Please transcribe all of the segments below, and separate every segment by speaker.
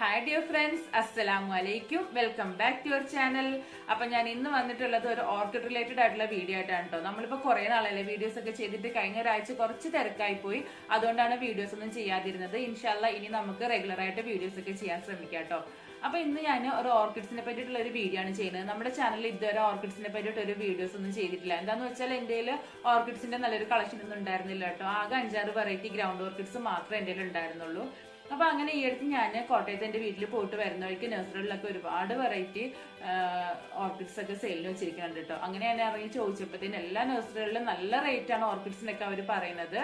Speaker 1: Hi dear friends അസ്സലാമു അലൈക്കും welcome back to your channel അപ്പൊ ഞാൻ ഇന്ന് വന്നിട്ടുള്ളത് ഒരു ഓർക്കിഡ് റിലേറ്റഡ് ആയിട്ടുള്ള വീഡിയോ ആയിട്ടാണ് കേട്ടോ നമ്മളിപ്പോ കുറെ നാളല്ലേ വീഡിയോസ് ഒക്കെ ചെയ്തിട്ട് കഴിഞ്ഞ ഒരാഴ്ച കുറച്ച് തിരക്കായി പോയി. അതുകൊണ്ടാണ് വീഡിയോസ് ഒന്നും ചെയ്യാതിരുന്നത്. ഇൻഷാല്ല ഇനി നമുക്ക് റെഗുലർ ആയിട്ട് വീഡിയോസ് ഒക്കെ ചെയ്യാൻ ശ്രമിക്കാം കേട്ടോ അപ്പൊ ഇന്ന് ഞാൻ ഒരു ഓർക്കിഡ്സിനെ പറ്റിയിട്ടുള്ള ഒരു വീഡിയോ ആണ് ചെയ്യുന്നത്. നമ്മുടെ ചാനലിൽ ഇതുവരെ ഓർക്കിഡ്സിനെ പറ്റിയിട്ട് ഒരു വീഡിയോസ് ഒന്നും ചെയ്തിട്ടില്ല. എന്താന്ന് വെച്ചാൽ എന്റെ ഓർക്കിഡ്സിന്റെ നല്ലൊരു കളക്ഷൻ ഒന്നും ഉണ്ടായിരുന്നില്ല കേട്ടോ ആകെ അഞ്ചാറ് വെറൈറ്റി ഗ്രൗണ്ട് ഓർക്കിഡ്സ് മാത്രമേ എന്റെ ഉണ്ടായിരുന്നുള്ളൂ അപ്പൊ അങ്ങനെ ഈ അടുത്ത് ഞാൻ കോട്ടയത്ത് എന്റെ വീട്ടിൽ പോയിട്ട് വരുന്ന വഴിക്ക് നഴ്സറികളിലൊക്കെ ഒരുപാട് വെറൈറ്റി ഓർക്കിഡ്സ് ഒക്കെ സെയിലിന് വെച്ചിരിക്കുന്നുണ്ട് കേട്ടോ. അങ്ങനെ ഞാൻ ഇറങ്ങി ചോദിച്ചപ്പോഴത്തേന് എല്ലാ നഴ്സറികളിലും നല്ല റേറ്റ് ആണ് ഓർക്കിഡ്സിനൊക്കെ അവർ പറയുന്നത്.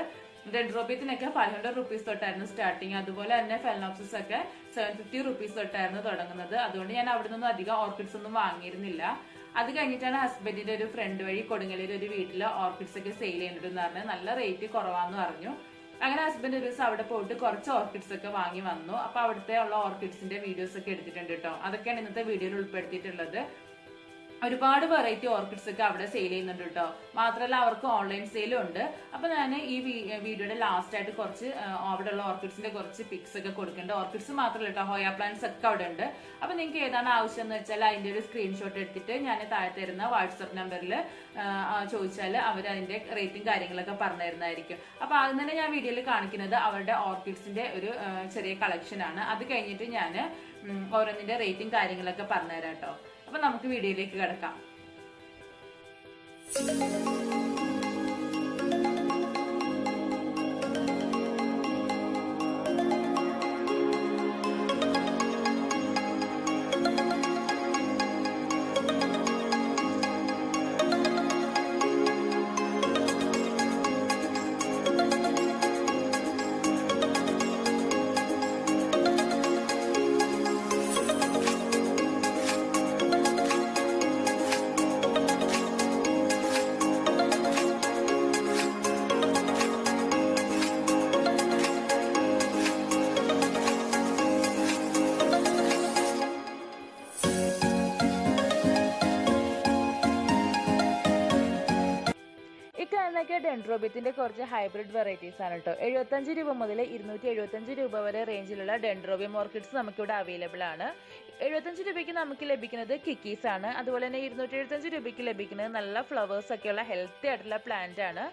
Speaker 1: ഡെൻഡ്രോബിയത്തിനൊക്കെ ഫൈവ് ഹൺഡ്രഡ് റുപ്പീസ് തൊട്ടായിരുന്നു സ്റ്റാർട്ടിങ് അതുപോലെ തന്നെ ഫെലനോപ്സിസ് ഒക്കെ സെവൻ ഫിഫ്റ്റി റുപ്പീസ് തൊട്ടായിരുന്നു തുടങ്ങുന്നത്. അതുകൊണ്ട് ഞാൻ അവിടെ നിന്നും അധികം ഓർക്കിഡ്സ് ഒന്നും വാങ്ങിയിരുന്നില്ല. അത് കഴിഞ്ഞിട്ടാണ് ഹസ്ബൻഡിന്റെ ഒരു ഫ്രണ്ട് വഴി കൊടുങ്ങലിൽ ഒരു വീട്ടിൽ ഓർക്കിഡ്സ് ഒക്കെ സെയിൽ ചെയ്യുന്നുണ്ടെന്ന് പറഞ്ഞ് നല്ല റേറ്റ് കുറവാന്ന് പറഞ്ഞു. അങ്ങനെ ഹസ്ബൻഡ് ഒരു ദിവസം അവിടെ പോയിട്ട് കുറച്ച് ഓർക്കിഡ്സ് ഒക്കെ വാങ്ങി വന്നു. അപ്പൊ അവിടുത്തെ ഉള്ള ഓർക്കിഡ്സിന്റെ വീഡിയോസ് ഒക്കെ എടുത്തിട്ടുണ്ട് കേട്ടോ അതൊക്കെയാണ് ഇന്നത്തെ വീഡിയോയിൽ ഉൾപ്പെടുത്തിയിട്ടുള്ളത്. ഒരുപാട് വെറൈറ്റി ഓർക്കിഡ്സ് ഒക്കെ അവിടെ സെയിൽ ചെയ്യുന്നുണ്ട് കേട്ടോ. മാത്രമല്ല അവർക്ക് ഓൺലൈൻ സെയിലും ഉണ്ട്. അപ്പൊ ഞാൻ ഈ വീഡിയോയുടെ ലാസ്റ്റ് ആയിട്ട് കുറച്ച് അവിടെ അവിടെയുള്ള ഓർക്കിഡ്സിന്റെ കുറച്ച് പിക്സ് ഒക്കെ കൊടുക്കുന്നുണ്ട് ഓർക്കിഡ്സ് മാത്രമല്ല കേട്ടോ ഹോയ പ്ലാന്റ്സ് ഒക്കെ അവിടെ ഉണ്ട്. അപ്പൊ നിങ്ങൾക്ക് ഏതാണ് ആവശ്യം എന്ന് വെച്ചാൽ അതിന്റെ ഒരു സ്ക്രീൻഷോട്ട് എടുത്തിട്ട് ഞാൻ താഴെ തരുന്ന വാട്സപ്പ് നമ്പറിൽ ചോദിച്ചാൽ അവർ അതിന്റെ റേറ്റും കാര്യങ്ങളൊക്കെ പറഞ്ഞു തരുന്നതായിരിക്കും അപ്പൊ ആദ്യം തന്നെ ഞാൻ വീഡിയോയിൽ കാണിക്കുന്നത് അവരുടെ ഓർക്കിഡ്സിന്റെ ഒരു ചെറിയ കളക്ഷൻ ആണ്. അത് കഴിഞ്ഞിട്ട് ഞാൻ ഓരോന്നിന്റെ റേറ്റും കാര്യങ്ങളൊക്കെ പറഞ്ഞുതരാം കേട്ടോ. അപ്പൊ നമുക്ക് വീഡിയോയിലേക്ക് കിടക്കാം. കാണുന്നൊക്കെ ഡെൻഡ്രോബിയത്തിന്റെ കുറച്ച് ഹൈബ്രിഡ് വെറൈറ്റീസ് ആണ് കേട്ടോ എഴുപത്തഞ്ച് രൂപ മുതൽ ഇരുന്നൂറ്റി എഴുപത്തഞ്ച് രൂപ വരെ റേഞ്ചിലുള്ള ഡെൻഡ്രോബിയം ഓർക്കിഡ്സ് നമുക്കിവിടെ അവൈലബിൾ ആണ്. എഴുപത്തഞ്ച് രൂപയ്ക്ക് നമുക്ക് ലഭിക്കുന്നത് കിക്കീസ് ആണ്. അതുപോലെ തന്നെ ഇരുന്നൂറ്റി എഴുപത്തഞ്ച് രൂപയ്ക്ക് ലഭിക്കുന്നത് നല്ല ഫ്ലവേഴ്സ് ഒക്കെയുള്ള ഹെൽത്തി ആയിട്ടുള്ള പ്ലാന്റ് ആണ്.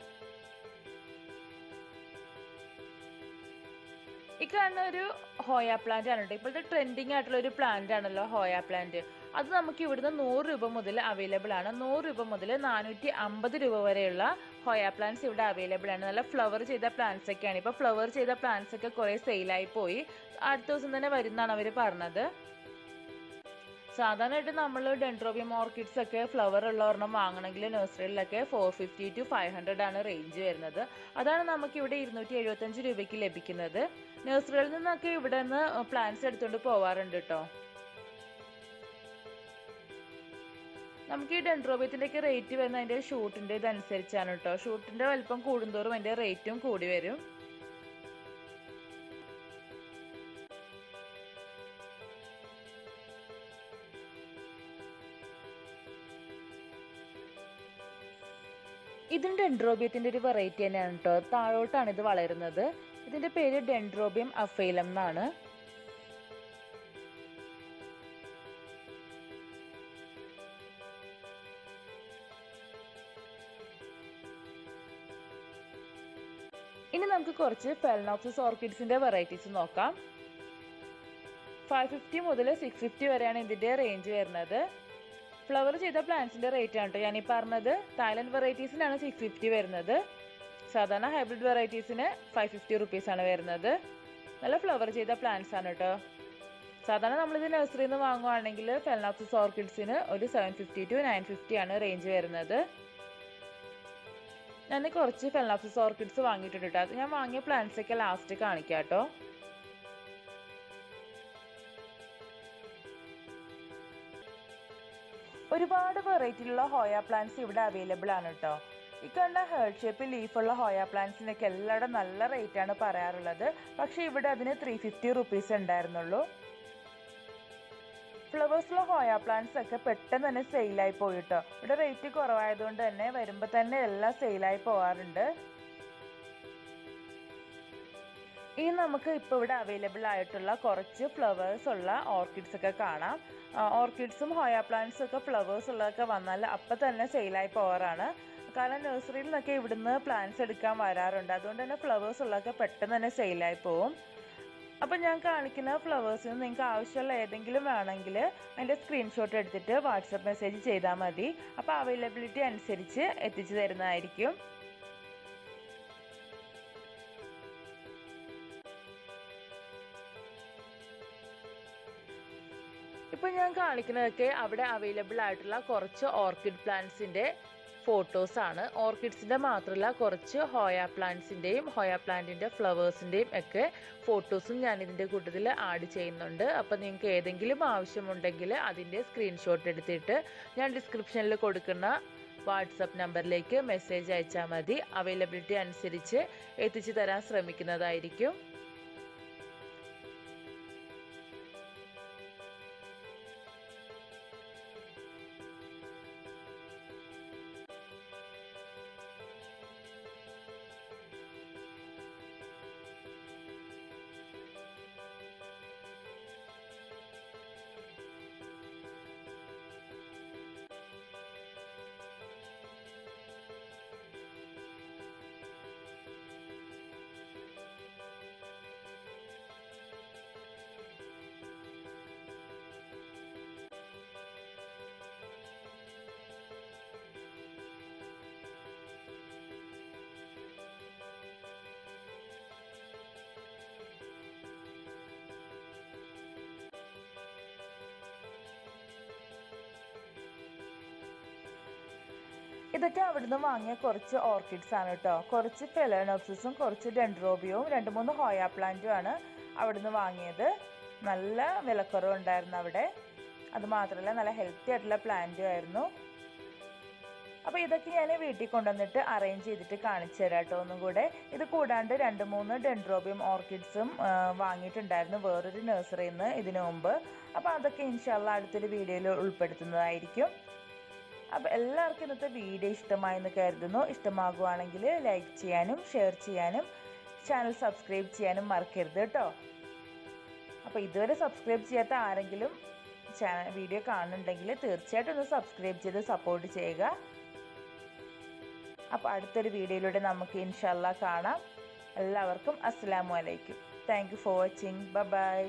Speaker 1: ഈ കാണുന്ന ഒരു ഹോയ പ്ലാന്റ് ആണ് കേട്ടോ ഇപ്പോഴത്തെ ട്രെൻഡിങ് ആയിട്ടുള്ള ഒരു പ്ലാന്റ് ആണല്ലോ ഹോയ പ്ലാന്റ് അത് നമുക്ക് ഇവിടുന്ന് നൂറ് രൂപ മുതൽ അവൈലബിൾ ആണ്. നൂറ് രൂപ മുതൽ നാനൂറ്റി അമ്പത് രൂപ വരെയുള്ള ഹോയ പ്ലാന്റ്സ് ഇവിടെ അവൈലബിൾ ആണ്. നല്ല ഫ്ലവർ ചെയ്ത പ്ലാന്റ്സ് ഒക്കെയാണ്. ഇപ്പോൾ ഫ്ലവർ ചെയ്ത പ്ലാന്റ്സ് ഒക്കെ കുറേ സെയിലായി പോയി. അടുത്ത ദിവസം തന്നെ വരുന്നാണ് അവർ പറഞ്ഞത്. സാധാരണയായിട്ട് നമ്മൾ ഡെൻഡ്രോബിയം ഓർക്കിഡ്സ് ഒക്കെ ഫ്ലവർ ഉള്ള ഒരെണ്ണം വാങ്ങണമെങ്കിൽ നഴ്സറികളിലൊക്കെ four fifty to five hundred ആണ് റേഞ്ച് വരുന്നത്. അതാണ് നമുക്ക് ഇവിടെ ഇരുന്നൂറ്റി എഴുപത്തഞ്ച് രൂപയ്ക്ക് ലഭിക്കുന്നത്. നഴ്സറികളിൽ നിന്നൊക്കെ ഇവിടെ നിന്ന് പ്ലാന്റ്സ് എടുത്തുകൊണ്ട് പോവാറുണ്ട് കേട്ടോ നമുക്ക് ഈ ഡെൻഡ്രോബിയത്തിന്റെ ഒക്കെ റേറ്റ് വരുന്നത് അതിന്റെ ഷൂട്ടിന്റെ ഇതനുസരിച്ചാണ് കേട്ടോ. ഷൂട്ടിന്റെ വലിപ്പം കൂടുന്തോറും അതിന്റെ റേറ്റും കൂടി വരും. ഇതും ഡെൻഡ്രോബിയത്തിന്റെ ഒരു വെറൈറ്റി തന്നെയാണ് കേട്ടോ. താഴോട്ടാണ് ഇത് വളരുന്നത്. ഇതിന്റെ പേര് ഡെൻഡ്രോബിയം അഫൈലം എന്നാണ്. ഇനി നമുക്ക് കുറച്ച് ഫെലനോപ്സിസ് ഓർക്കിഡ്സിന്റെ വെറൈറ്റീസ് നോക്കാം. ഫൈവ് ഫിഫ്റ്റി മുതൽ സിക്സ് ഫിഫ്റ്റി വരെയാണ് ഇതിന്റെ റേഞ്ച് വരുന്നത്. ഫ്ലവർ ചെയ്ത പ്ലാന്റ്സിന്റെ റേറ്റ് ആണ് കേട്ടോ ഞാൻ ഈ പറഞ്ഞത്. തായ്ലൻഡ് വെറൈറ്റീസിനാണ് സിക്സ് ഫിഫ്റ്റി വരുന്നത്. സാധാരണ ഹൈബ്രിഡ് വെറൈറ്റീസിന് ഫൈവ് ഫിഫ്റ്റി റുപ്പീസ് ആണ് വരുന്നത്. നല്ല ഫ്ലവർ ചെയ്ത പ്ലാന്റ്സ് ആണ് കേട്ടോ സാധാരണ നമ്മളിത് നഴ്സറിയിൽ നിന്ന് വാങ്ങുവാണെങ്കിൽ ഫെലനോപ്സിസ് ഓർക്കിഡ്സിന് ഒരു seven fifty to nine fifty ആണ് റേഞ്ച് വരുന്നത്. ഞാൻ കുറച്ച് ഫെലനോപ്സിസ് ഓർക്കിഡ്സ് വാങ്ങിയിട്ടുണ്ട് കേട്ടോ. ഞാൻ വാങ്ങിയ പ്ലാന്റ്സ് ഒക്കെ ലാസ്റ്റ് കാണിക്കാം കേട്ടോ ഒരുപാട് വെറൈറ്റിയിലുള്ള ഹോയ പ്ലാന്റ്സ് ഇവിടെ അവൈലബിൾ ആണ് കേട്ടോ. ഈ കണ്ട ഹേർഡ് ഷേപ്പ് ലീഫുള്ള ഹോയ പ്ലാന്റ്സിനൊക്കെ എല്ലായിടും നല്ല റേറ്റ് ആണ് പറയാറുള്ളത്. പക്ഷേ ഇവിടെ അതിന് ത്രീ ഫിഫ്റ്റി റുപ്പീസ് ഉണ്ടായിരുന്നുള്ളൂ. ഫ്ലവേഴ്സിലെ ഹോയ പ്ലാന്റ്സ് ഒക്കെ പെട്ടെന്ന് തന്നെ സെയിലായി പോയി കേട്ടോ ഇവിടെ റേറ്റ് കുറവായതുകൊണ്ട് തന്നെ വരുമ്പോൾ തന്നെ എല്ലാം സെയിലായി പോവാറുണ്ട്. ഇനി നമുക്ക് ഇപ്പോൾ ഇവിടെ അവൈലബിൾ ആയിട്ടുള്ള കുറച്ച് ഫ്ലവേഴ്സ് ഉള്ള ഓർക്കിഡ്സ് ഒക്കെ കാണാം. ഓർക്കിഡ്സും ഹോയ പ്ലാന്റ്സും ഒക്കെ ഫ്ലവേഴ്സ് ഉള്ളതൊക്കെ വന്നാൽ അപ്പം തന്നെ സെയിലായി പോവാറാണ്. കാരണം നഴ്സറിയിൽ നിന്നൊക്കെ ഇവിടുന്ന് പ്ലാന്റ്സ് എടുക്കാൻ വരാറുണ്ട്. അതുകൊണ്ട് തന്നെ ഫ്ലവേഴ്സ് ഉള്ളതൊക്കെ പെട്ടെന്ന് തന്നെ സെയിലായി പോകും അപ്പം ഞാൻ കാണിക്കുന്ന ഫ്ലവേഴ്സിന് നിങ്ങൾക്ക് ആവശ്യമുള്ള ഏതെങ്കിലും വേണമെങ്കിൽ അതിന്റെ സ്ക്രീൻഷോട്ട് എടുത്തിട്ട് വാട്സപ്പ് മെസ്സേജ് ചെയ്താൽ മതി. അപ്പോൾ അവൈലബിലിറ്റി അനുസരിച്ച് എത്തിച്ചു തരുന്നതായിരിക്കും. ഇപ്പം ഞാൻ കാണിക്കുന്നതൊക്കെ അവിടെ അവൈലബിൾ ആയിട്ടുള്ള കുറച്ച് ഓർക്കിഡ് പ്ലാന്റ്സിന്റെ ഫോട്ടോസാണ് ഓർക്കിഡ്സിന്റെ മാത്രമല്ല കുറച്ച് ഹോയ പ്ലാന്റ്സിന്റെയും ഹോയ പ്ലാന്റിന്റെ ഫ്ലവേഴ്സിന്റെയും ഒക്കെ ഫോട്ടോസും ഞാൻ ഇതിന്റെ കൂട്ടത്തിൽ ആഡ് ചെയ്യുന്നുണ്ട്. അപ്പോൾ നിങ്ങൾക്ക് ഏതെങ്കിലും ആവശ്യമുണ്ടെങ്കിൽ അതിന്റെ സ്ക്രീൻഷോട്ട് എടുത്തിട്ട് ഞാൻ ഡിസ്ക്രിപ്ഷനിൽ കൊടുക്കുന്ന വാട്സപ്പ് നമ്പറിലേക്ക് മെസ്സേജ് അയച്ചാൽ മതി. അവൈലബിലിറ്റി അനുസരിച്ച് എത്തിച്ചു തരാൻ ശ്രമിക്കുന്നതായിരിക്കും. ഇതൊക്കെ അവിടുന്ന് വാങ്ങിയ കുറച്ച് ഓർക്കിഡ്സ് ആണ് കേട്ടോ. കുറച്ച് ഫെലനോപ്സിസും കുറച്ച് ഡെൻഡ്രോബിയവും രണ്ട് മൂന്ന് ഹോയ പ്ലാന്റും ആണ് അവിടുന്ന് വാങ്ങിയത്. നല്ല വിലക്കുറവ് ഉണ്ടായിരുന്നു അവിടെ. അത് മാത്രമല്ല നല്ല ഹെൽത്തി ആയിട്ടുള്ള പ്ലാന്റും ആയിരുന്നു. അപ്പോൾ ഇതൊക്കെ ഞാൻ വീട്ടിൽ കൊണ്ടുവന്നിട്ട് അറേഞ്ച് ചെയ്തിട്ട് കാണിച്ചു തരാം കേട്ടോ ഒന്നും കൂടെ. ഇത് കൂടാണ്ട് രണ്ട് മൂന്ന് ഡെൻഡ്രോബിയം ഓർക്കിഡ്സും വാങ്ങിയിട്ടുണ്ടായിരുന്നു വേറൊരു നഴ്സറിയിൽ നിന്ന് ഇതിനു മുമ്പ്. അപ്പോൾ അതൊക്കെ ഇൻഷാല്ല അടുത്തൊരു വീഡിയോയിൽ ഉൾപ്പെടുത്തുന്നതായിരിക്കും. അപ്പോൾ എല്ലാവർക്കും ഇന്നത്തെ വീഡിയോ ഇഷ്ടമായി എന്ന് കരുതുന്നു. ഇഷ്ടമാകുവാണെങ്കിൽ ലൈക്ക് ചെയ്യാനും ഷെയർ ചെയ്യാനും ചാനൽ സബ്സ്ക്രൈബ് ചെയ്യാനും മറക്കരുത് കേട്ടോ. അപ്പോൾ ഇതുവരെ സബ്സ്ക്രൈബ് ചെയ്യാത്ത ആരെങ്കിലും ചാനൽ വീഡിയോ കാണുന്നുണ്ടെങ്കിൽ തീർച്ചയായിട്ടും ഒന്ന് സബ്സ്ക്രൈബ് ചെയ്ത് സപ്പോർട്ട് ചെയ്യുക. അപ്പോൾ അടുത്തൊരു വീഡിയോയിലൂടെ നമുക്ക് ഇൻഷാല്ല കാണാം. എല്ലാവർക്കും അസ്സാം വലൈക്കും thank you for watching bye